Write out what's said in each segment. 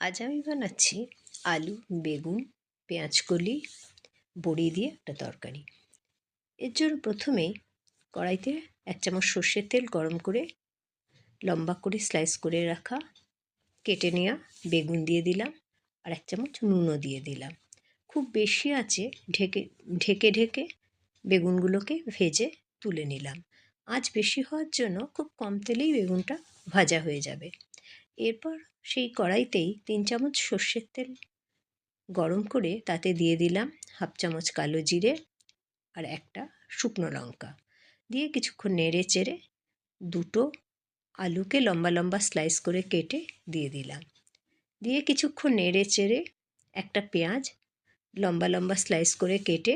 আজ আমি বানাচ্ছি আলু, বেগুন পেঁয়াজকলি বড়ি দিয়ে একটা তরকারি। এর জন্য প্রথমেই কড়াইতে এক চামচ সর্ষের তেল গরম করে লম্বা করে স্লাইস করে রাখা, কেটে নেওয়া বেগুন দিয়ে দিলাম আর এক চামচ নুনও দিয়ে দিলাম। খুব বেশি আছে ঢেকে ঢেকে ঢেকে বেগুনগুলোকে ভেজে তুলে নিলাম। আঁচ বেশি হওয়ার জন্য খুব কম তেলেই বেগুনটা ভাজা হয়ে যাবে। এরপর সেই কড়াইতেই তিন চামচ সর্ষের তেল গরম করে তাতে দিয়ে দিলাম হাফ চামচ কালো জিরে আর একটা শুকনো লঙ্কা। দিয়ে কিছুক্ষণ নেড়ে চেড়ে দুটো আলুকে লম্বা লম্বা স্লাইস করে কেটে দিয়ে দিলাম। দিয়ে কিছুক্ষণ নেড়ে চেড়ে একটা পেঁয়াজ লম্বা লম্বা স্লাইস করে কেটে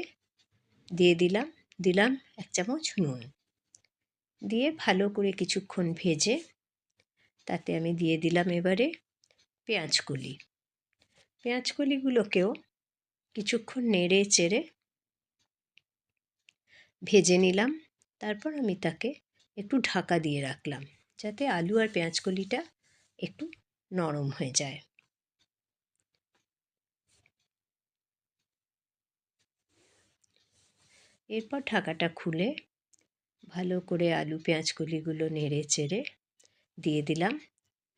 দিয়ে দিলাম দিলাম এক চামচ নুন। দিয়ে ভালো করে কিছুক্ষণ ভেজে তাতে আমি দিয়ে দিলাম এবারে পেঁয়াজকলি। পেঁয়াজকলিগুলোকেও কিছুক্ষণ নেড়ে চেড়ে ভেজে নিলাম। তারপর আমি তাকে একটু ঢাকা দিয়ে রাখলাম যাতে আলু আর পেঁয়াজকলিটা একটু নরম হয়ে যায়। এরপর ঢাকাটা খুলে ভালো করে আলু পেঁয়াজকলিগুলো নেড়ে চেড়ে দিয়ে দিলাম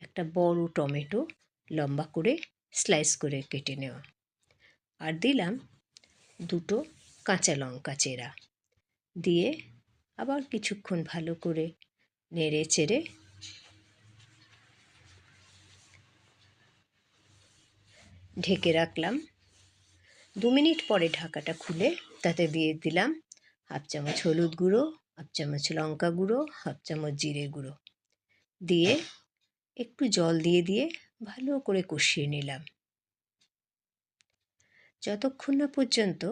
একটা বড় টমেটো লম্বা করে স্লাইস করে কেটে নেওয়া। আর দিলাম দুটো কাঁচা লঙ্কা চেরা। দিয়ে আবার কিছুক্ষণ ভালো করে নেড়ে চেড়ে ঢেকে রাখলাম। দু মিনিট পরে ঢাকাটা খুলে তাতে দিয়ে দিলাম হাফ চামচ হলুদ গুঁড়ো, হাফ চামচ লঙ্কা গুঁড়ো, হাফ চামচ জিরে গুঁড়ো। দিয়ে একটু জল দিয়ে দিয়ে ভালো করে কষিয়ে নিলাম। যতক্ষণ না পর্যন্ত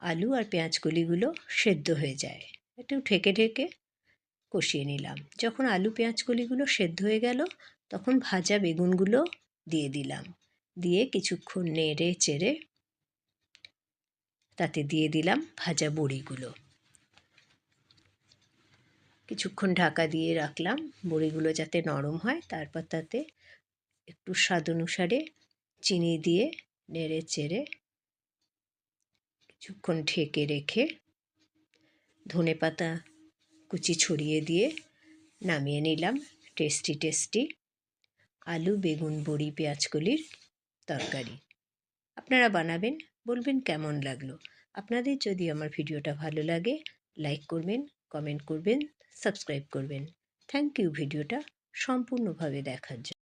আলু আর পেঁয়াজ কলিগুলো সেদ্ধ হয়ে যায়, একটু ঢেকে ঢেকে কষিয়ে নিলাম। যখন আলু পেঁয়াজ কলিগুলো সেদ্ধ হয়ে গেল, তখন ভাজা বেগুনগুলো দিয়ে দিলাম। দিয়ে কিছুক্ষণ নেড়ে, চেড়ে তাতে দিয়ে দিলাম ভাজা বড়িগুলো। কিছুক্ষণ ঢাকা দিয়ে রাখলাম। বড়িগুলো যাতে নরম হয়, তারপর তাতে একটু স্বাদ অনুসারে চিনি দিয়ে নেড়ে চেড়ে কিছুক্ষণ ঢেকে রেখে ধনে পাতা কুচি ছড়িয়ে দিয়ে নামিয়ে নিলাম। টেস্টি টেস্টি আলু, বেগুন, বড়ি, পেঁয়াজকলির তরকারি। আপনারা বানাবেন, বলবেন কেমন লাগল? আপনাদের যদি আমার ভিডিওটা ভালো লাগে, লাইক করবেন কমেন্ট করবেন সাবস্ক্রাইব করবেন। থ্যাংক ইউ ভিডিওটা সম্পূর্ণভাবে দেখার জন্য।